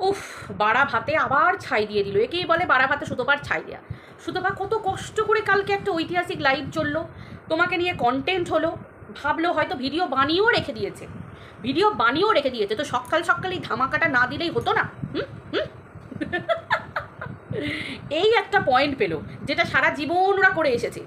উফ, বাড়া ভাতে আবার ছাই দিয়ে দিল। একেই বলে বাড়া ভাতে সুতোপার ছাই দেয়া। সুতোপা কত কষ্ট করে কালকে একটা ঐতিহাসিক লাইভ চলল। তোমাকে নিয়ে কন্টেন্ট হলো। ভাবলো হয়তো ভিডিও বানিয়েও রেখে দিয়েছে। ভিডিও বানিয়েও রেখে দিয়েছে। তো সকাল সকালই ধামাকাটা না দিলেই হতো না? হুম? হুম? এই একটা পয়েন্ট পেল, যেটা সারা জীবন ওরা করে এসেছে।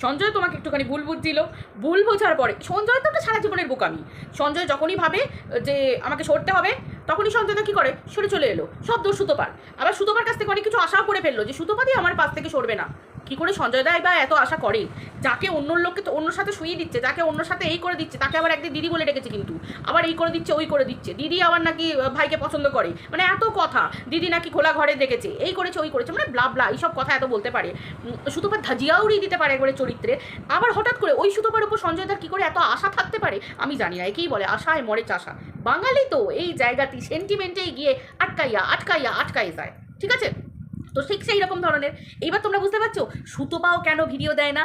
সঞ্জয় তোমাকে একটুখানি ভুল বুঝছিল। ভুল বোঝার পরে, সঞ্জয় তো একটা সারা জীবনের বোকামি। সঞ্জয় যখনই ভাবে যে আমাকে সরতে হবে তখনই সঞ্জয়দা কি করে? সরে চলে এলো। সব দোষ সুতোপার। আবার সুতোপার কাছ থেকে অনেক কিছু আশাও করে ফেলল যে সুতোপাদি আমার পাশ থেকে সরবে না। কি করে সঞ্জয় দায় বা এত আশা করে? যাকে অন্য লোককে তো অন্য সাথে শুয়ে দিচ্ছে যাকে অন্য সাথে এই করে দিচ্ছে তাকে আবার একদিন দিদি বলে ডেকেছে কিন্তু। আবার এই করে দিচ্ছে ওই করে দিচ্ছে। দিদি আবার নাকি ভাইকে পছন্দ করে। মানে এত কথা। দিদি নাকি খোলা ঘরে দেখেছে এই করেছে ওই করেছে মানে ব্লা ব্লা এইসব কথা এত বলতে পারে। উম, সুতোপার ধাজিয়া উড়িয়ে দিতে পারে একবারে চরিত্রে। আবার হঠাৎ করে ওই সুতোপার উপর সঞ্জয় দার কী করে এত আশা থাকতে পারে? আমি জানি না একেই বলে আশায় মরে চাষা। বাঙালি তো এই জায়গাটি সেন্টিমেন্টেই গিয়ে আটকাইয়া আটকাইয়া আটকাই যায়। ঠিক আছে? তো ঠিক সেই রকম ধরনের। এইবার তোমরা বুঝতে পারছ? সুতোপাও কেন ভিডিও দেয় না?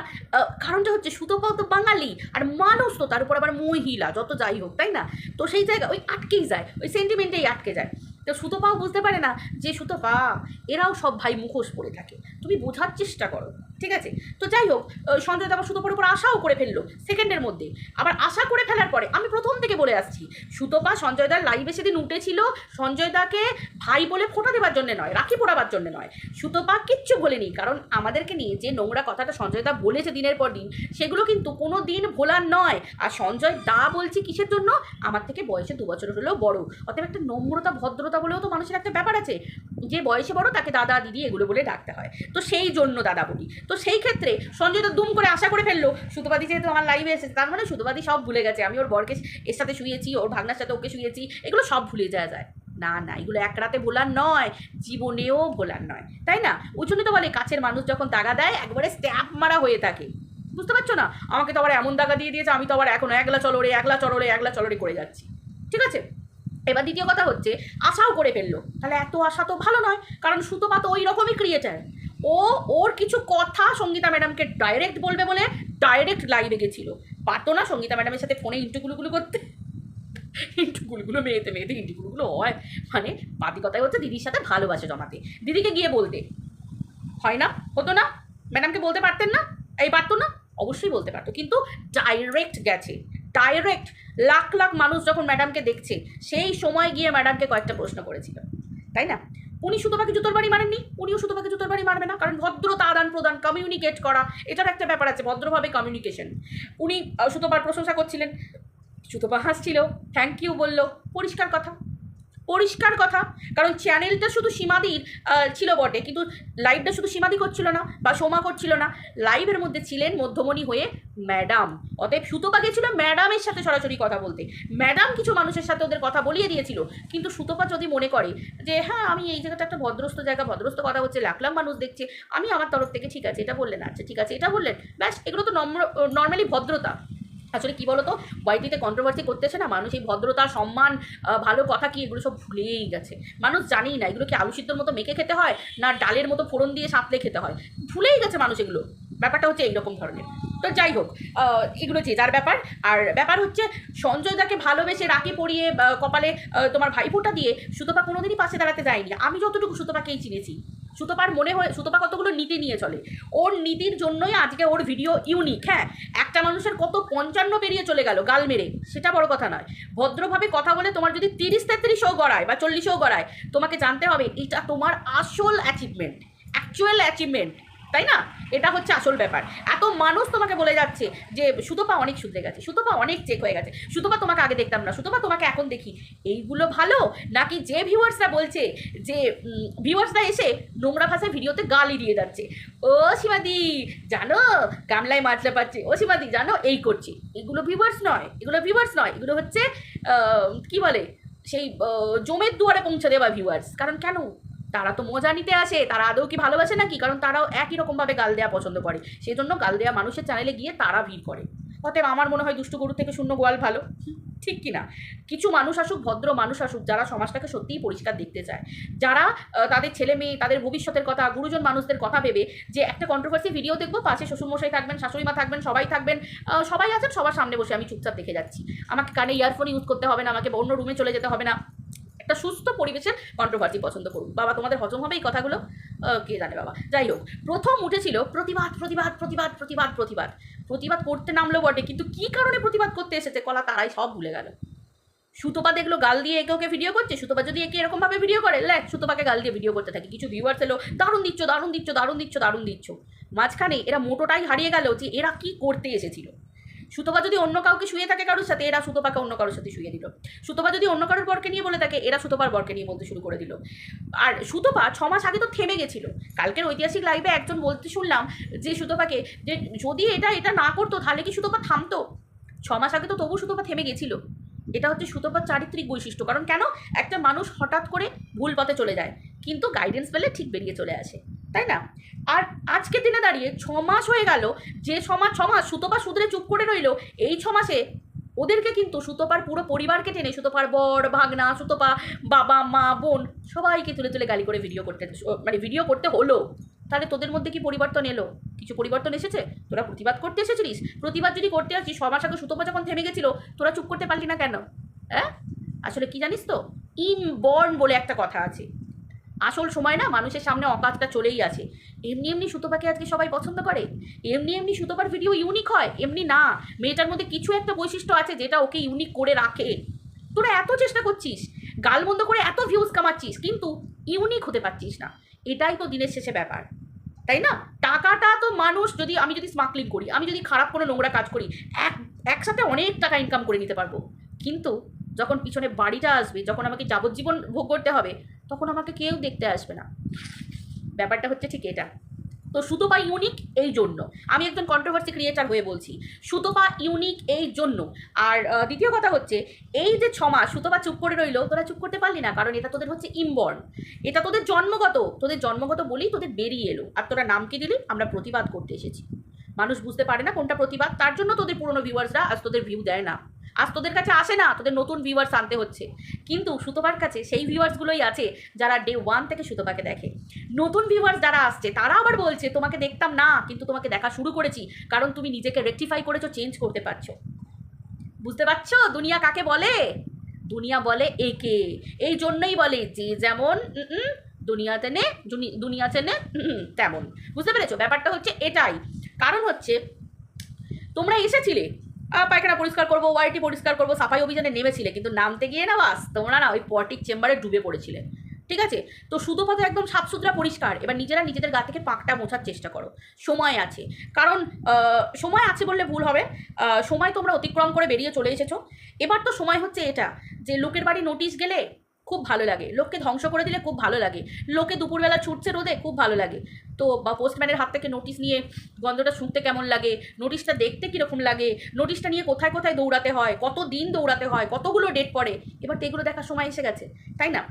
কারণটা হচ্ছে সুতোপাও তো বাঙালি, আর মানুষ তো তার উপর আবার মহিলা, যত যাই হোক, তাই না? তো সেই জায়গা, ওই আটকেই যায়, ওই সেন্টিমেন্টেই আটকে যায়। তো সুতোপাও বুঝতে পারে না যে সুতোপা এরাও সব ভাই মুখোশ পড়ে থাকে। তুমি বোঝার চেষ্টা করো। ঠিক আছে? তো যাই হোক সঞ্জয় আবার সুতোপার উপর আশাও করে ফেলল সেকেন্ডের মধ্যে। আবার আশা করে ফেলার পরে আমি প্রথম থেকে বলে আসছি সুতোপা সঞ্জয়দার লাইভে সেদিন উঠেছিল, সঞ্জয় দাকে ভাই বলে ফোটা দেওয়ার জন্য নয়, রাখি পড়াবার জন্য নয়। সুতোপা কিচ্ছু বলেনি কারণ আমাদেরকে নিয়ে যে নোংরা কথাটা সঞ্জয় দা বলেছে দিনের পর দিন, সেগুলো কিন্তু কোনো দিন ভোলার নয়। আর সঞ্জয় দা বলছি কিসের জন্য? আমার থেকে বয়সে দু বছর হলেও বড়। অতএব একটা নম্রতা, ভদ্রতা বলেও তো মানুষের একটা ব্যাপার আছে। যে বয়সে বড় তাকে দাদা, দিদি এগুলো বলে ডাকতে হয়। তো সেই জন্য দাদা বলি। তো সেই ক্ষেত্রে সঞ্জয় তো দুম করে আশা করে ফেলল সুতোবাদী যেহেতু আমার লাইভে এসেছে, তার মানে সুতোবাদী সব ভুলে গেছে। আমি ওর বরকে এর সাথে শুয়েছি, ওর ভাগনার সাথে ওকে শুয়েছি, এগুলো সব ভুলে যাওয়া যায়। না না, এগুলো এক রাতে ভোলার নয়, জীবনেও ভোলার নয়। তাই না? ওই জন্য তো বলে, কাছের মানুষ যখন দাগা দেয়, একবারে স্ট্যাপ মারা হয়ে থাকে। বুঝতে পারছ না? আমাকে তো আবার এমন দাগা দিয়ে দিয়েছে, আমি তো আবার এখন একলা চলরে একলা চলরে একলা চলরে করে যাচ্ছি। ঠিক আছে? এবার দ্বিতীয় কথা হচ্ছে, আশাও করে ফেলল। তাহলে এত আশা তো ভালো নয়, কারণ সুতপা তো ওই রকমই ক্রিয়েটার ও ওর কিছু কথা সঙ্গীতা ম্যাডামকে ডাইরেক্ট বলবে বলে ডাইরেক্ট লাইভে গেছিল। পারতো না সঙ্গীতা ম্যাডামের সাথে ফোনে ইন্টুগুলোগুলো করতে। ইন্টুগুলোগুলো মেয়েতে মেয়েতে ইন্টুগুলোগুলো হয়। মানে বাদি কথাই হচ্ছে দিদির সাথে ভালোবাসে জমাতে। দিদিকে গিয়ে বলতে, হয় না, হতো না? ম্যাডামকে বলতে পারতেন না? এই পারতো না? অবশ্যই বলতে পারতো। কিন্তু ডাইরেক্ট গেছে। ডাইরেক্ট লাখ লাখ মানুষ যখন ম্যাডামকে দেখছে, সেই সময় গিয়ে ম্যাডামকে কয়েকটা প্রশ্ন করেছিল। তাই না? উনি সুতোপাকে জুতোর বাড়ি মারেননি উনিও সুতোপাকে জুতোর বাড়ি মারবে না কারণ ভদ্রতা আদান প্রদান কমিউনিকেট করা এটার একটা ব্যাপার আছে ভদ্রভাবে কমিউনিকেশন উনি আহ, প্রশংসা করছিলেন সুতোপা হাসছিল থ্যাংক ইউ বলল পরিষ্কার কথা। পরিষ্কার কথা। কারণ চ্যানেলটা শুধু সীমাদির ছিল বটে। কিন্তু লাইভটা শুধু সীমাদি করছিল না বা সোমা করছিল না। লাইভের মধ্যে ছিলেন মধ্যমণি হয়ে ম্যাডাম অতএব সুতোপা গেছিল ম্যাডামের সাথে সরাসরি কথা বলতে। ম্যাডাম কিছু মানুষের সাথে ওদের কথা বলিয়ে দিয়েছিল। কিন্তু সুতোপা যদি মনে করে যে হ্যাঁ আমি এই জায়গাটা একটা ভদ্রস্থ জায়গা, ভদ্রস্থ কথা হচ্ছে লাখ লাখ মানুষ দেখছে, আমি আমার তরফ থেকে ঠিক আছে, এটা বললেন আচ্ছা ঠিক আছে, এটা বললেন। ব্যাস, এগুলো তো নম্র নর্মালি ভদ্রতা। আসলে কি বলতো? ওয়াইটিতে কন্ট্রোভার্সি করতেছে না, মানুষ এই ভদ্রতা, সম্মান ভালো কথা কি এগুলো সব ভুলেই গেছে। মানুষ জানেই না, এগুলো কি আলু সিদ্ধর মতো মেখে খেতে হয়, না ডালের মতো ফোড়ন দিয়ে সাঁতলে খেতে হয়? ভুলেই গেছে মানুষ এগুলো। ব্যাপারটা হচ্ছে এইরকম ধরনের। তো যাই হোক এগুলো যে যার ব্যাপার। আর ব্যাপার হচ্ছে, সঞ্জয় দাকে ভালোবেসে রাখি পরিয়ে কপালে তোমার ভাইফোঁটা দিয়ে সুতপা কোনোদিনই পাশে দাঁড়াতে যায়নি। আমি যতটুকু সুতপাকেই চিনেছি। সুতপার মনে হয়, সুতপা কতগুলো নীতি নিয়ে চলে? ওর নীতির জন্যই আজকে ওর ভিডিও ইউনিক হ্যাঁ? একটা মানুষের কত পঞ্চান্ন পেরিয়ে চলে গেল গাল মেরে, সেটা বড় কথা নয়। ভদ্রভাবে কথা বলে তোমার যদি তিরিশ তেত্রিশও গড়ায় বা চল্লিশও গড়ায়, তোমাকে জানতে হবে এটা তোমার আসল অ্যাচিভমেন্ট অ্যাকচুয়াল অ্যাচিভমেন্ট তাই না? এটা হচ্ছে আসল ব্যাপার। এত মানুষ তোমাকে বলে যাচ্ছে যে, সুতপা অনেক শুধরে গেছে, সুতপা অনেক চেক হয়ে গেছে, সুতপা তোমাকে আগে দেখতাম না, সুতপা তোমাকে এখন দেখি। এইগুলো ভালো? নাকি যে ভিউয়ার্সরা বলছে যে ভিউয়ার্সরা এসে নোংরা ভাষায় ভিডিওতে গালি দিয়ে যাচ্ছে? ও সীমাদি, জানো? গামলায় মাছলা পাচ্ছে ও সীমাদি, জানো? এই করছি। এগুলো ভিউয়ার্স নয়, এগুলো ভিউয়ার্স নয়, এগুলো হচ্ছে কি বলে? সেই জমের দুয়ারে পৌঁছে দেওয়া ভিউয়ার্স কারণ কেন? তারা তো মজা নিতে আসে, তারা আদৌ কি ভালোবাসে নাকি? কারণ তারাও একই রকমভাবে গাল দেওয়া পছন্দ করে। সেই জন্য গাল দেওয়া মানুষের চ্যানেলে গিয়ে তারা ভিড় করে। অতএব আমার মনে হয় দুষ্টু গরু থেকে শূন্য গোয়াল ভালো। ঠিক কি না কিছু মানুষ আসুক, ভদ্র মানুষ আসুক, যারা সমাজটাকে সত্যিই পরিষ্কার দেখতে চায়। যারা তাদের ছেলে মেয়ে, তাদের ভবিষ্যতের কথা, গুরুজন মানুষদের কথা ভেবে যে একটা কন্ট্রোভার্সি ভিডিও দেখব, পাশে শ্বশুরমশাই থাকবেন, শাশুড়িমা থাকবেন, সবাই থাকবেন সবাই আছেন, সবার সামনে বসে আমি চুপচাপ দেখে যাচ্ছি। আমাকে কানে ইয়ারফোন ইউজ করতে হবে না, আমাকে অন্য রুমে চলে যেতে হবে না। একটা সুস্থ পরিবেশের কন্ট্রোভার্সি পছন্দ করুন। বাবা, তোমাদের হজম হবে এই কথাগুলো? কে জানে বাবা? যাই হোক, প্রথম উঠেছিল প্রতিবাদ প্রতিবাদ প্রতিবাদ প্রতিবাদ প্রতিবাদ। প্রতিবাদ করতে নামলো বটে, কিন্তু কি কারণে প্রতিবাদ করতে এসেছে? কলা তারাই সব ভুলে গেল। সুতপা দেখল গাল দিয়ে একে ওকে ভিডিও করছে, সুতপা যদি একে এরকমভাবে ভিডিও করে লেখ সুতপাকে গাল দিয়ে ভিডিও করতে থাকে। কিছু ভিউয়ার্স এলো, দারুণ দিচ্ছ দারুণ দিচ্ছ দারুণ দিচ্ছ দারুণ দিচ্ছ। মাঝখানে এরা মোটোটাই হারিয়ে গেল যে এরা কি করতে এসেছিল। সুতপা যদি অন্য কাউকে শুয়ে থাকে কারোর সাথে, এরা সুতপাকে অন্য কারোর সাথে শুয়ে দিল। সুতপা যদি অন্য কারোর বরকে নিয়ে বলে থাকে, এরা সুতপার বরকে নিয়ে বলতে শুরু করে দিল। আর সুতপা ছ মাস আগে তো থেমে গেছিল। কালকের ঐতিহাসিক লাইভে একজন বলতে শুনলাম যে সুতপাকে যে যদি এটা এটা না করতো, তাহলে কি সুতপা থামতো? ছ মাস আগে তো তবু সুতপা থেমে গেছিল। এটা হচ্ছে সুতপার চারিত্রিক বৈশিষ্ট্য। কারণ কেন? একটা মানুষ হঠাৎ করে ভুল পথে চলে যায়, কিন্তু গাইডেন্স পেলে ঠিক বেরিয়ে চলে আসে। তাই না? আর আজকের দিনে দাঁড়িয়ে ছ মাস হয়ে গেল, যে ছ মাস ছ মাস সুতপা সুদরে চুপ করে রইল, এই ছ মাসে ওদেরকে কিন্তু সুতপার পুরো পরিবারকে টেনে, সুতপার বর, ভাগনা, সুতপা বাবা, মা, বোন সবাইকে তুলে তুলে গালি করে ভিডিও করতে মানে ভিডিও করতে হলো। তাহলে তোদের মধ্যে কি পরিবর্তন এলো? কিছু পরিবর্তন এসেছে? তোরা প্রতিবাদ করতে এসেছিলিস? প্রতিবাদ যদি করতে ছ মাস আগে সুতপা যখন থেমে গেছিল, তোরা চুপ করতে পারলি না কেন? হ্যাঁ আসলে কি জানিস তো? ইনবর্ন বলে একটা কথা আছে। আসল সময় না মানুষের সামনে অকাজটা চলেই আছে। এমনি এমনি সুতপাকে আজকে সবাই পছন্দ করে। এমনি এমনি সুতোপার ভিডিও ইউনিক হয়, এমনি না। মেয়েটার মধ্যে কিছু একটা বৈশিষ্ট্য আছে যেটা ওকে ইউনিক করে রাখে। তোরা এত চেষ্টা করছিস গালমন্দ করে এত ভিউজ কামাচ্ছিস, কিন্তু ইউনিক হতে পারছিস না। এটাই তো দিনের শেষে ব্যাপার। তাই না? টাকাটা তো মানুষ যদি, আমি যদি স্মাকলিং করি, আমি যদি খারাপ কোনো নোংরা কাজ করি, এক, একসাথে অনেক টাকা ইনকাম করে নিতে পারব। কিন্তু যখন পিছনে বাড়িটা আসবে, যখন আমাকে যাবজ্জীবন ভোগ করতে হবে তখন আমাকে কেউ দেখতে আসবে না। ব্যাপারটা হচ্ছে ঠিক এটা। তো সুতপা ইউনিক এই জন্য। আমি একজন কন্ট্রোভার্সি ক্রিয়েটার হয়ে বলছি। সুতপা ইউনিক এই জন্য। আর দ্বিতীয় কথা হচ্ছে, এই যে ছমাস সুতপা চুপ করে রইল, তোরা চুপ করতে পারলি না, কারণ এটা তোদের হচ্ছে ইমবর্ন এটা তোদের জন্মগত তোদের জন্মগত বলেই তোদের বেরিয়ে এলো। আর তোরা নাম কি দিলি? আমরা প্রতিবাদ করতে এসেছি। মানুষ বুঝতে পারে না কোনটা প্রতিবাদ, তার জন্য তোদের পুরনো ভিউয়ার্সরা আজ তোদের ভিউ দেয় না। আজ তোদের কাছে আসে না তোদের নতুন ভিউয়ার্স আনতে হচ্ছে। কিন্তু সুতপার কাছে সেই ভিউয়ার্সগুলোই আছে যারা ডে ওয়ান থেকে সুতপাকে দেখে। নতুন ভিউয়ার্স যারা আসছে তারা আবার বলছে তোমাকে দেখতাম না কিন্তু তোমাকে দেখা শুরু করেছি কারণ তুমি নিজেকে রেকটিফাই করেছ চেঞ্জ করতে পারছ। বুঝতে পারছ? দুনিয়া কাকে বলে? দুনিয়া বলে একে। এই জন্যই বলে যে যেমন উম উম, দুনিয়াতে নে দুনি- দুনিয়াতে নে উম উম, তেমন। বুঝতে পেরেছ? ব্যাপারটা হচ্ছে এটাই। কারণ হচ্ছে তোমরা এসেছিলে পায়খানা পরিষ্কার করব, ওয়াইটি পরিষ্কার করব, সাফাই অভিযানে নেমেছিলে, কিন্তু নামতে গিয়ে না বাস, তোমরা না ওই পটিক চেম্বারে ডুবে পড়েছিলে। ঠিক আছে? তো সুতোপা তো একদম সাফসুতরা পরিষ্কার, এবার নিজেরা নিজেদের গা থেকে পাকটা মোছার চেষ্টা করো। সময় আছে। কারণ সময় আছে বললে ভুল হবে। সময় তোমরা অতিক্রম করে বেরিয়ে চলে এসেছ। এবার তো সময় হচ্ছে এটা, যে লোকের বাড়ি নোটিশ গেলে খুব ভালো লাগে। লোককে ধ্বংস করে দিলে খুব ভালো লাগে। লোকে দুপুরবেলা ছুটছে রোদে, খুব ভালো লাগে। তো বা পোস্টম্যানের হাত থেকে নোটিশ নিয়ে গন্ধটা শুনতে কেমন লাগে? নোটিশটা দেখতে কীরকম লাগে? নোটিশটা নিয়ে কোথায় কোথায় দৌড়াতে হয়? কত দিন দৌড়াতে হয়? কতগুলো ডেট পড়ে? এবার তো এগুলো দেখার সময় এসে গেছে, তাই না?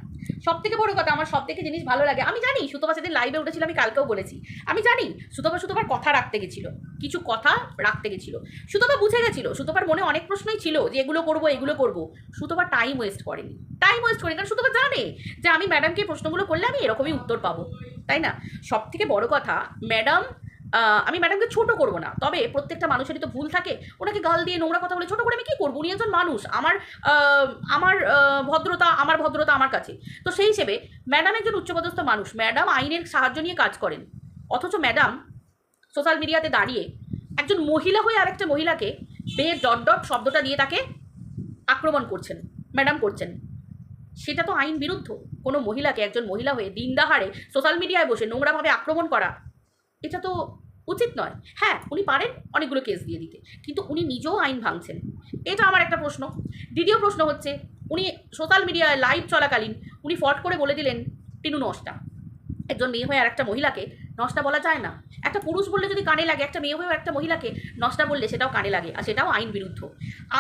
সব থেকে বড় কথা, আমার সব থেকে জিনিস ভালো লাগে, আমি জানি সুতপা সেদিন লাইভে উঠেছিল, আমি কালকেও বলেছি। আমি জানি সুতপা সুতপার কথা রাখতে গেছিল, কিছু কথা রাখতে গেছিল। সুতপা বুঝে গেছিল, সুতপার মনে অনেক প্রশ্নই ছিল যে এগুলো করব এগুলো করব। সুতপা টাইম ওয়েস্ট করেনি। টাইম ওয়েস্ট করেনি, কারণ সুতপা জানে যে আমি ম্যাডামকে প্রশ্নগুলো করলে আমি এরকমই উত্তর পাবো। তাই না? সব থেকে বড় কথা ম্যাডাম আমি ম্যাডামকে ছোট করব না। তবে প্রত্যেকটা মানুষেরই তো ভুল থাকে। ওনাকে গাল দিয়ে নোংরা কথা বলে ছোট করে আমি কী করব? উনি একজন মানুষ। আমার আমার ভদ্রতা আমার ভদ্রতা আমার কাছে। তো সেই হিসেবে ম্যাডাম একজন উচ্চপদস্থ মানুষ। ম্যাডাম আইনের সাহায্য নিয়ে কাজ করেন। অথচ ম্যাডাম সোশ্যাল মিডিয়াতে দাঁড়িয়ে একজন মহিলা হয়ে আরেকটা মহিলাকে বে ডট ডট শব্দটা দিয়ে তাকে আক্রমণ করছেন ম্যাডাম করছেন। সেটা তো আইন বিরুদ্ধ। কোনো মহিলাকে, একজন মহিলা হয়ে দিনদাহারে সোশ্যাল মিডিয়ায় বসে নোংরাভাবে আক্রমণ করা, এটা তো উচিত নয়। হ্যাঁ উনি পারেন অনেকগুলো কেস দিয়ে দিতে, কিন্তু উনি নিজেও আইন ভাঙছেন। এটা আমার একটা প্রশ্ন। দ্বিতীয় প্রশ্ন হচ্ছে, উনি সোশ্যাল মিডিয়ায় লাইভ চলাকালীন উনি ফট করে বলে দিলেন টিনু নষ্টা। একজন মেয়ে হয়ে আর একটা মহিলাকে নষ্টা বলা যায় না। একটা পুরুষ বললে যদি কানে লাগে, একটা মেয়ে হয়েও একটা মহিলাকে নষ্টা বললে সেটাও কানে লাগে, আর সেটাও আইন বিরুদ্ধ।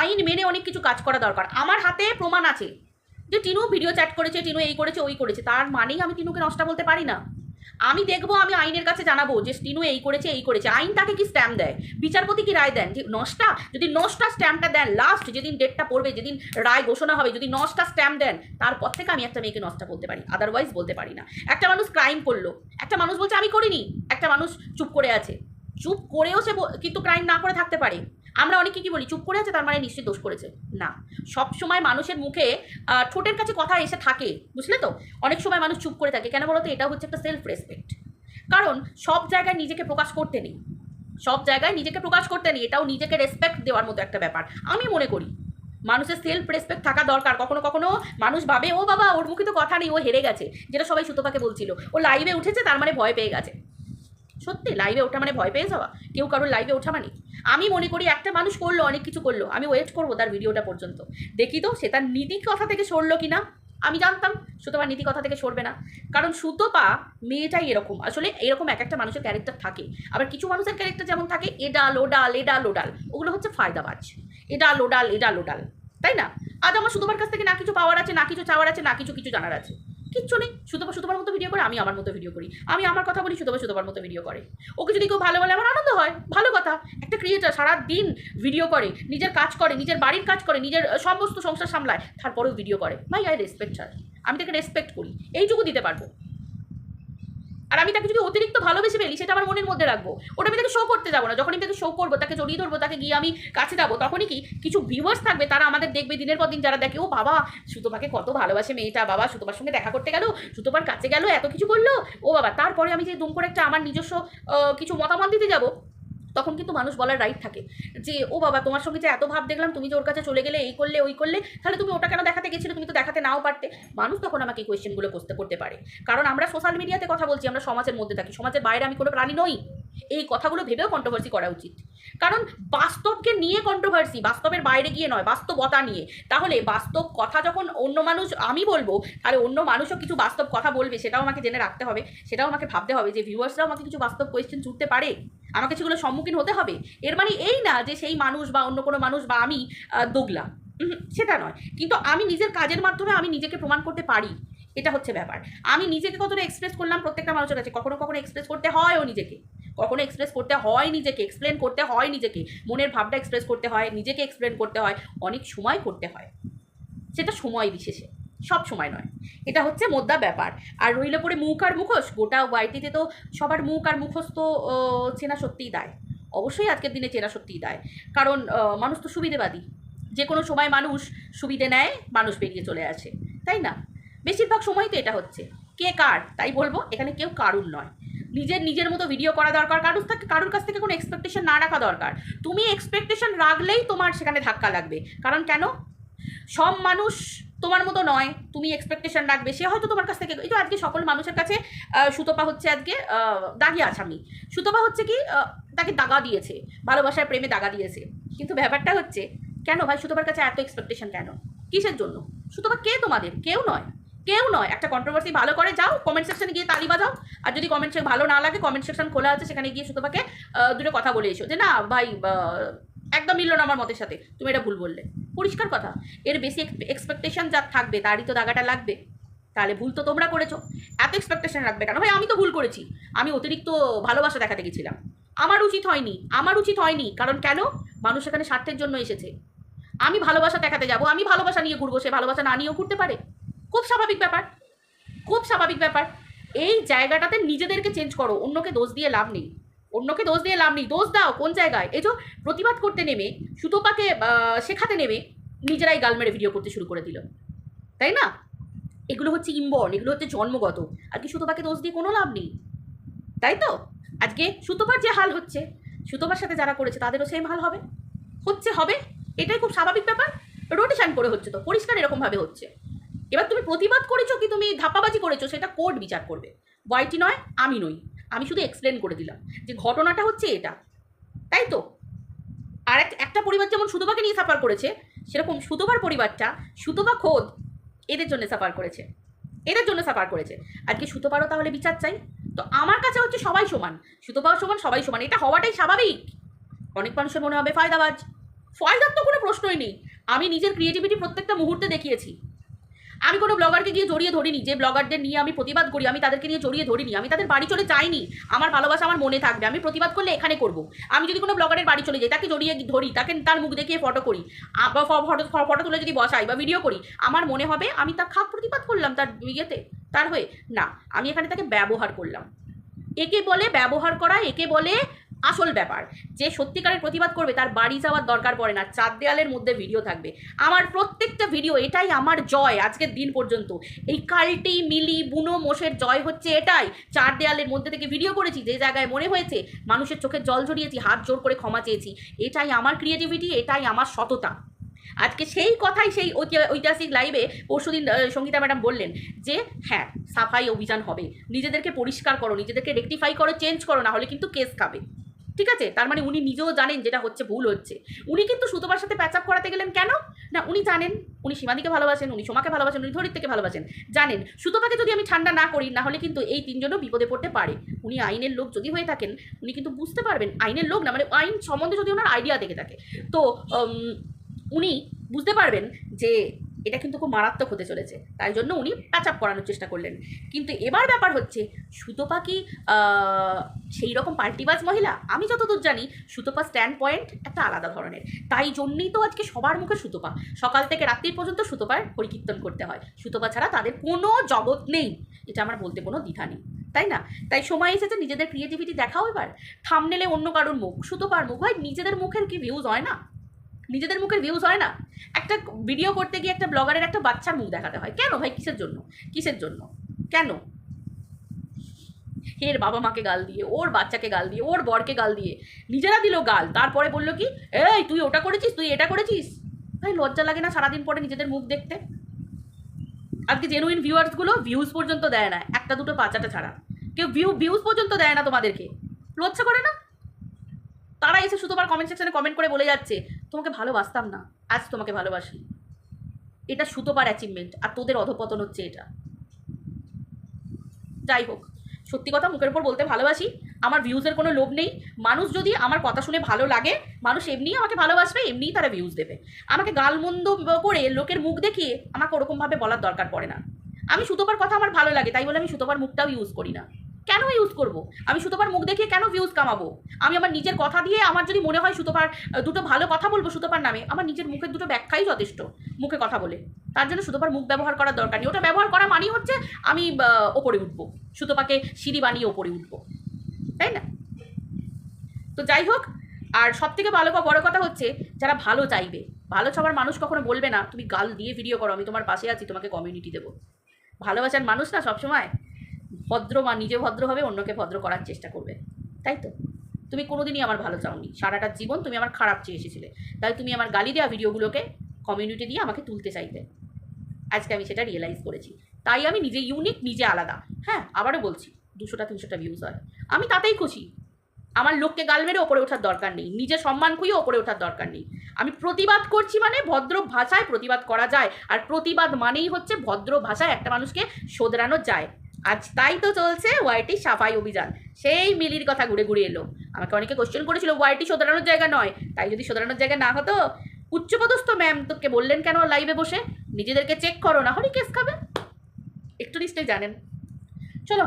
আইন মেনে অনেক কিছু কাজ করা দরকার। আমার হাতে প্রমাণ আছে। যে টিনু ভিডিও চ্যাট করেছে, টিনু এই করেছে, ওই করেছে, তার মানেই আমি টিনুকে নষ্টা বলতে পারি না। আমি দেখব, আমি আইনের কাছে জানাব যে টিনু এই করেছে এই করেছে। আইন তাকে কি স্ট্যাম্প দেয়? বিচারপতি কি রায় দেন? যে নষ্টা? যদি নষ্টা স্ট্যাম্পটা দেন লাস্ট যেদিন ডেটটা পড়বে, যেদিন রায় ঘোষণা হবে, যদি নষ্টা স্ট্যাম্প দেন, তারপর থেকে আমি একটা মেয়েকে নষ্টা বলতে পারি আদারওয়াইজ বলতে পারি না। একটা মানুষ ক্রাইম করল, একটা মানুষ বলছে, আমি করিনি। একটা মানুষ চুপ করে আছে। চুপ করেও সে কিন্তু ক্রাইম না করে থাকতে পারে। আমরা অনেকে কি বলি, চুপ করে আছে তার মানে নিশ্চয়ই দোষ করেছে। না। সব সময় মানুষের মুখে ঠোঁটের কাছে কথা এসে থাকে, বুঝলে তো? অনেক সময় মানুষ চুপ করে থাকে। কেন বলতো? এটা হচ্ছে একটা সেলফ রেসপেক্ট কারণ সব জায়গায় নিজেকে প্রকাশ করতে নেই। সব জায়গায় নিজেকে প্রকাশ করতে নেই। এটাও নিজেকে রেসপেক্ট দেওয়ার মতো একটা ব্যাপার। আমি মনে করি, মানুষের সেলফ রেসপেক্ট থাকা দরকার। কখনো কখনো মানুষ ভাবে, ও বাবা, ওর মুখে তো কথা নেই, ও হেরে গেছে। যেটা সবাই সুতোপাকে বলছিল। ও লাইভে উঠেছে, তার মানে ভয় পেয়ে গেছে। সত্যি লাইভে ওঠা মানে ভয় পেয়ে যাওয়া? কেউ কারোর লাইভে ওঠা মানে আমি মনে করি একটা মানুষ করল, অনেক কিছু করল, আমি ওয়েট করব তার ভিডিওটা পর্যন্ত। দেখি তো সে তার নীতি কথা থেকে সরলো কি না আমি জানতাম সুতোপা নীতি কথা থেকে সরবে না। কারণ সুতোপা মেয়েটাই এরকম। আসলে এরকম এক একটা মানুষের ক্যারেক্টার থাকে। আবার কিছু মানুষের ক্যারেক্টার যেমন থাকে, এডাল, ওডাল এডাল, ওডাল, ওগুলো হচ্ছে ফায়দাবাজ। এডাল, ওডাল এডাল, ওডাল, তাই না? আজ আমার সুতোপার কাছ থেকে না কিছু পাওয়ার আছে, না কিছু চাওয়ার আছে, না কিছু কিছু জানার আছে। কিচ্ছু নেই। সুতোপা শুধুবার মতো ভিডিও করে, আমি আমার মতো ভিডিও করি। আমি আমার কথা বলি, সুতোপা শুধুবার মতো ভিডিও করে। ওকে যদি কেউ ভালো বলে, আমার আনন্দ হয়। ভালো কথা। একটা ক্রিয়েটার সারা দিন ভিডিও করে, নিজের কাজ করে, নিজের বাড়ির কাজ করে, নিজের সমস্ত সংসার সামলায়, তারপরেও ভিডিও করে। ভাই আই রেসপেক্ট ছাড় আমি তাকে রেসপেক্ট করি। এইটুকু দিতে পারব। আর আমি তাকে যদি অতিরিক্ত ভালোবেসে ফেলি, সেটা আমার মনের মধ্যে রাখব। ওটা আমি তাকে শো করতে যাব না। যখন আমি তাকে শো করব, তাকে জড়িয়ে ধরবো, তাকে গিয়ে আমি কাছে যাব, তখনই কি কিছু ভিউয়ার্স থাকবে, তারা আমাদের দেখবে দিনের পর দিন, যারা দেখে, ও বাবা, সুতোপাকে কত ভালোবাসে মেয়েটা, বাবা, সুতোপার সঙ্গে দেখা করতে গেল, সুতোপার কাছে গেল, এত কিছু করল ও বাবা, তারপরে আমি যে দুম করে একটা আমার নিজস্ব কিছু মতামত দিতে যাব, তখন কিন্তু মানুষ বলার রাইট থাকে। যে, ও বাবা, তোমার সঙ্গে যে এত ভাব দেখলাম, তুমি যে ওর কাছে চলে গেলে, এই করলে, ওই করলে, তাহলে তুমি ওটা কেন দেখাতে গেছিলে? তুমি দেখাতে নাও পারতে, মানুষ তখন আমাকে এই কোয়েশ্চেনগুলো করতে করতে পারে। কারণ আমরা সোশ্যাল মিডিয়াতে কথা বলছি, আমরা সমাজের মধ্যে থাকি, সমাজের বাইরে আমি কোনো প্রাণী নই। এই কথাগুলো ভেবেও কন্ট্রোভার্সি করা উচিত। কারণ বাস্তবকে নিয়ে কন্ট্রোভার্সি বাস্তবের বাইরে গিয়ে নয়, বাস্তবতা নিয়ে। তাহলে বাস্তব কথা যখন অন্য মানুষ, আমি বলব, তাহলে অন্য মানুষও কিছু বাস্তব কথা বলবে, সেটাও আমাকে জেনে রাখতে হবে, সেটাও আমাকে ভাবতে হবে যে ভিউয়ার্সরাও আমাকে কিছু বাস্তব কোয়েশ্চেন ছুটতে পারে। আমাকে সেগুলো সম্মুখীন হতে হবে। এর মানে এই না যে সেই মানুষ বা অন্য কোনো মানুষ বা আমি দোগলা। সেটা নয়। কিন্তু আমি নিজের কাজের মাধ্যমে আমি নিজেকে প্রমাণ করতে পারি। এটা হচ্ছে ব্যাপার। আমি নিজেকে কতটা এক্সপ্রেস করলাম প্রত্যেকটা মানুষের কাছে? কখনো কখনো এক্সপ্রেস করতে হয়ও নিজেকে। কখনো এক্সপ্রেস করতে হয় নিজেকে। এক্সপ্লেন করতে হয় নিজেকে। মনের ভাবটা এক্সপ্রেস করতে হয়, নিজেকে এক্সপ্লেন করতে হয়। অনেক সময় করতে হয়। সেটা সময় বিশেষে। সব সময় নয়। এটা হচ্ছে মোদ্দা ব্যাপার। আর রইল পরে মুখ আর মুখোশ। গোটা ওয়াইটিতে তো সবার মুখ আর মুখোশ তো চেনা সত্যিই দায়। অবশ্যই আজকের দিনে চেনা সত্যিই দায়। কারণ মানুষ তো সুবিধেবাদী। যে কোনো সময় মানুষ সুবিধে নেয়, মানুষ বেরিয়ে চলে আসে, তাই না? বেশিরভাগ সময় তো এটা হচ্ছে। কে কার, তাই বলব, এখানে কেউ কারুর নয়। নিজের নিজের মতো ভিডিও করা দরকার, কারুর থেকে, কারুর কাছ থেকে কোনো এক্সপেকটেশন না রাখা দরকার। তুমি এক্সপেকটেশন রাখলেই তোমার সেখানে ধাক্কা লাগবে। কারণ কেন? সব মানুষ তোমার মতো নয়, তুমি এক্সপেকটেশন রাখবে। সে হয়তো তোমার কাছ থেকে, এই তো আজকে সকল মানুষের কাছে সুতপা হচ্ছে আজকে দাগি আসামি। সুতপা হচ্ছে কি তাকে দাগা দিয়েছে, ভালোবাসার প্রেমে দাগা দিয়েছে। কিন্তু ব্যাপারটা হচ্ছে কেন ভাই সুতপার কাছে এত এক্সপেকটেশন কেন? কিসের জন্য? সুতপা কে তোমাদের? কেউ নয়। কেউ নয়। একটা কন্ট্রোভার্সি ভালো করে যাও কমেন্ট সেকশনে গিয়ে তালি বাজাও। আর যদি কমেন্ট সেকশন ভালো না লাগে কমেন্ট সেকশন খোলা আছে সেখানে গিয়ে সুতপাকে আহ, দুটো কথা বলে এসো যে না ভাই একদম মিললো না আমার মতের সাথে। তুমি এটা ভুল বললে। পরিষ্কার কথা। এর বেশি এক্সপেকটেশন যা থাকবে তারই তো দাগাটা লাগবে। তাহলে ভুল তো তোমরা করেছ। এত এক্সপেকটেশন রাখবে কেন? ভাই আমি তো ভুল করেছি। আমি অতিরিক্ত ভালোবাসা দেখাতে গেছিলাম। আমার উচিত হয়নি। আমার উচিত হয়নি। কারণ কেন? মানুষ এখানে স্বার্থের জন্য এসেছে। আমি ভালোবাসা দেখাতে যাব, আমি ভালোবাসা নিয়ে ঘুরবো, সে ভালোবাসা না নিয়েও ঘুরতে পারে। খুব স্বাভাবিক ব্যাপার, খুব স্বাভাবিক ব্যাপার। এই জায়গাটাতে নিজেদেরকে চেঞ্জ করো, অন্যকে দোষ দিয়ে লাভ নেই। অন্যকে দোষ দিয়ে লাভ নেই, দোষ দাও কোন জায়গায়? এই যে প্রতিবাদ করতে নেমে, সুতোপাকে শেখাতে নেমে নিজেরাই গাল মেরে ভিডিও করতে শুরু করে দিল। তাই না? এগুলো হচ্ছে ইম্বর্ন এগুলো হচ্ছে জন্মগত। আর কি সুতোপাকে দোষ দিয়ে কোনো লাভ নেই? তাই তো? আজকে সুতোপার যে হাল হচ্ছে, সুতোপার সাথে যারা করেছে তাদেরও সেম হাল হবে? হচ্ছে, হবে? এটাই খুব স্বাভাবিক ব্যাপার। রোটেশন করে হচ্ছে তো, পরিষ্কার এরকমভাবে হচ্ছে। এবার তুমি প্রতিবাদ করেছ কি তুমি ধাপ্পাবাজি করেছ, সেটা কোর্ট বিচার করবে। ওয়াইটি নয়, আমি নই। আমি শুধু এক্সপ্লেন করে দিলাম যে ঘটনাটা হচ্ছে এটা। তাই তো? আর একটা পরিবার যেমন সুতোপাকে নিয়ে সাফার করেছে, সেরকম সুতোবার পরিবারটা সুতোবা খোদ এদের জন্য সাফার করেছে। এদের জন্য সাফার করেছে। আজকে সুতোপারও তাহলে বিচার চাই। তো আমার কাছে হচ্ছে সবাই সমান। সুতোপাও সমান, সবাই সমান। এটা হওয়াটাই স্বাভাবিক। অনেক মানুষের মনে হবে ফায়দাবাজ। ফায়দার তো কোনো প্রশ্নই নেই। আমি নিজের ক্রিয়েটিভিটি প্রত্যেকটা মুহূর্তে দেখিয়েছি। আমি কোনো ব্লগারকে গিয়ে জড়িয়ে ধরিনি। যে ব্লগারদের নিয়ে আমি প্রতিবাদ করি, আমি তাদেরকে নিয়ে জড়িয়ে ধরিনি। আমি তাদের বাড়ি চলে যাইনি। আমার ভালোবাসা আমার মনে থাকবে। আমি প্রতিবাদ করলে এখানে করব। আমি যদি কোনো ব্লগারের বাড়ি চলে যাই, তাকে জড়িয়ে ধরি, তাকে তার মুখ দেখিয়ে ফটো করি ফটো ফটো তুলে যদি বসাই বা ভিডিও করি, আমার মনে হবে আমি তার খাপ প্রতিবাদ করলাম তার ইয়েতে, তার হয়ে। না, আমি এখানে তাকে ব্যবহার করলাম। একে বলে ব্যবহার করা, একে বলে আসল ব্যাপার। যে সত্যিকারের প্রতিবাদ করবে তার বাড়ি যাওয়ার দরকার পড়ে না, চার দেয়ালের মধ্যে ভিডিও থাকবে। আমার প্রত্যেকটা ভিডিও এটাই আমার জয় আজকের দিন পর্যন্ত। এই কাল্টি, মিলি, বুনো, মোষের জয় হচ্ছে এটাই। চার দেয়ালের মধ্যে থেকে ভিডিও করেছি, যে জায়গায় মনে হয়েছে মানুষের চোখে জল ঝরিয়েছি, হাত জোর করে ক্ষমা চেয়েছি। এটাই আমার ক্রিয়েটিভিটি এটাই আমার সততা। আজকে সেই কথাই সেই ঐতি- ঐতিহাসিক লাইভে পরশুদিন সঙ্গীতা ম্যাডাম বললেন যে হ্যাঁ সাফাই অভিযান হবে। নিজেদেরকে পরিষ্কার করো, নিজেদেরকে রেকটিফাই করো চেঞ্জ করো না হলে কিন্তু কেস খাবে। ঠিক আছে? তার মানে উনি নিজেও জানেন যেটা হচ্ছে, ভুল হচ্ছে। উনি কিন্তু সুতোবার সাথে প্যাচ আপ করাতে গেলেন কেন? না, উনি জানেন। উনি সীমাদিকে ভালোবাসেন, উনি সোমাকে ভালোবাসেন, উনি ধরিত্রকে ভালোবাসেন। জানেন। সুতোপাকে যদি আমি ঠান্ডা না করি, না হলে কিন্তু এই তিনজনও বিপদে পড়তে পারে। উনি আইনের লোক যদি হয়ে থাকেন, উনি কিন্তু বুঝতে পারবেন, আইনের লোক না মানে আইন সম্বন্ধে যদি ওনার আইডিয়া থেকে থাকে। তো উনি বুঝতে পারবেন যে এটা কিন্তু খুব মারাত্মক হতে চলেছে। তাই জন্য উনি প্যাচ আপ করানোর চেষ্টা করলেন। কিন্তু এবার ব্যাপার হচ্ছে, সুতপা কি সেই রকম পাল্টিবাজ মহিলা? আমি যতদূর জানি, সুতপা স্ট্যান্ড পয়েন্ট একটা আলাদা ধরনের। তাই জন্যই তো আজকে সবার মুখে সুতপা। সকাল থেকে রাত্রির পর্যন্ত সুতপার পরিকীর্তন করতে হয়। সুতপা ছাড়া তাদের কোনো জগৎ নেই। এটা আমার বলতে কোনো দ্বিধা নেই। তাই না? তাই সময় এসেছে, নিজেদের ক্রিয়েটিভিটি দেখাও এবার। থামনেলে অন্য কারোর মুখ, সুতপার মুখ হয়, নিজেদের মুখের কি ভিউজ হয় না? নিজেদের মুখের ভিউজ হয় না। একটা ভিডিও করতে গিয়ে একটা ব্লগারের একটা বাচ্চার মুখ দেখাতে হয়। কেন ভাই? কিসের জন্য? কিসের জন্য? কেন? এর বাবা মাকে গাল দিয়ে, ওর বাচ্চাকে গাল দিয়ে, ওর বরকে গাল দিয়ে, নিজেরা দিল গাল। তারপরে বলল কি, এই, তুই ওটা করেছিস? তুই এটা করেছিস? ভাই, লজ্জা লাগে না সারাদিন পরে নিজেদের মুখ দেখতে? আজকে জেনুইন ভিউয়ার্সগুলো ভিউজ পর্যন্ত দেয় না। একটা, দুটো পাঁচাটা ছাড়া। কেউ ভিউ ভিউজ পর্যন্ত দেয় না তোমাদেরকে। লজ্জা করে না? তারা এসে শুধু আবার কমেন্ট সেকশনে কমেন্ট করে বলে যাচ্ছে, তোমাকে ভালোবাসতাম না, আজ তোমাকে ভালোবাসি। এটা সুতোপার অ্যাচিভমেন্ট আর তোদের অধপতন হচ্ছে এটা। যাই হোক, সত্যি কথা মুখের উপর বলতে ভালোবাসি, আমার ভিউজের কোনো লোভ নেই। মানুষ যদি আমার কথা শুনে ভালো লাগে, মানুষ এমনিই আমাকে ভালোবাসবে, এমনিই তারা ভিউজ দেবে। আমাকে গালমন্দ করে লোকের মুখ দেখিয়ে আমাকে ওরকমভাবে বলার দরকার পড়ে না। আমি সুতোপার কথা আমার ভালো লাগে, তাই বলে আমি সুতোপার মুখটাও ইউজ করি না। কেন ইউজ করব? আমি সুতোপার মুখ দেখিয়ে কেন ভিউজ কামাবো? আমি আমার নিজের কথা দিয়ে আমার যদি মনে হয় সুতোপার দুটো ভালো কথা বলব সুতোপার নামে, আমার নিজের মুখের দুটো ব্যাখ্যাই যথেষ্ট মুখে কথা বলে। তার জন্য সুতোপার মুখ ব্যবহার করার দরকার নেই। ওটা ব্যবহার করা মানেই হচ্ছে আমি ওপরে উঠবো। সুতোপাকে সিঁড়ি বানিয়ে ওপরে উঠবো। তাই না? তো যাই হোক, আর সব থেকে ভালো বা বড় কথা হচ্ছে যারা ভালো চাইবে। ভালো সবার মানুষ কখনো বলবে না, তুমি গাল দিয়ে ভিডিও করো, আমি তোমার পাশে আছি, তোমাকে কমিউনিটি দেবো। ভালোবাসার মানুষ না সবসময়। ভদ্র বা নিজে ভদ্র হবে, অন্যকে ভদ্র করার চেষ্টা করবে। তাই তো? তুমি কোনোদিনই আমার ভালো চাওনি। সারাটা জীবন তুমি আমার খারাপ চেয়ে এসেছিলে। তাই তুমি আমার গালি দেওয়া ভিডিওগুলোকে কমিউনিটি দিয়ে আমাকে তুলতে চাইতে আজকে আমি সেটা রিয়েলাইজ করেছি। তাই আমি নিজে ইউনিক নিজে আলাদা। হ্যাঁ আবারও বলছি, দুশোটা, তিনশোটা ভিউজ হয়। আমি তাতেই খুশি। আমার লোককে গাল মেরে ওপরে ওঠার দরকার নেই। নিজের সম্মান খুঁয়ে ওপরে ওঠার দরকার নেই। আমি প্রতিবাদ করছি মানে ভদ্র ভাষায় প্রতিবাদ করা যায়। আর প্রতিবাদ মানেই হচ্ছে ভদ্র ভাষায় একটা মানুষকে শোধরানো যায়। আজ তাই তো চলছে ওয়াইটি সাফাই অভিযান। সেই মিলির কথা ঘুরে ঘুরে এলো। আমাকে অনেকে কোশ্চেন করেছিল, ওয়াইটি শোধরানোর জায়গা নয়। তাই যদি শোধরানোর জায়গা না হতো, উচ্চপদস্থ ম্যাম তোকে বললেন কেন লাইভে বসে? নিজেদেরকে চেক করো, না হলে কেস খাবে। একটু নিশ্চয়ই জানেন। চলো,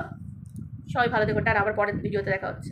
সবাই ভালো দেখো আর আবার পরের ভিডিওতে দেখা হচ্ছে।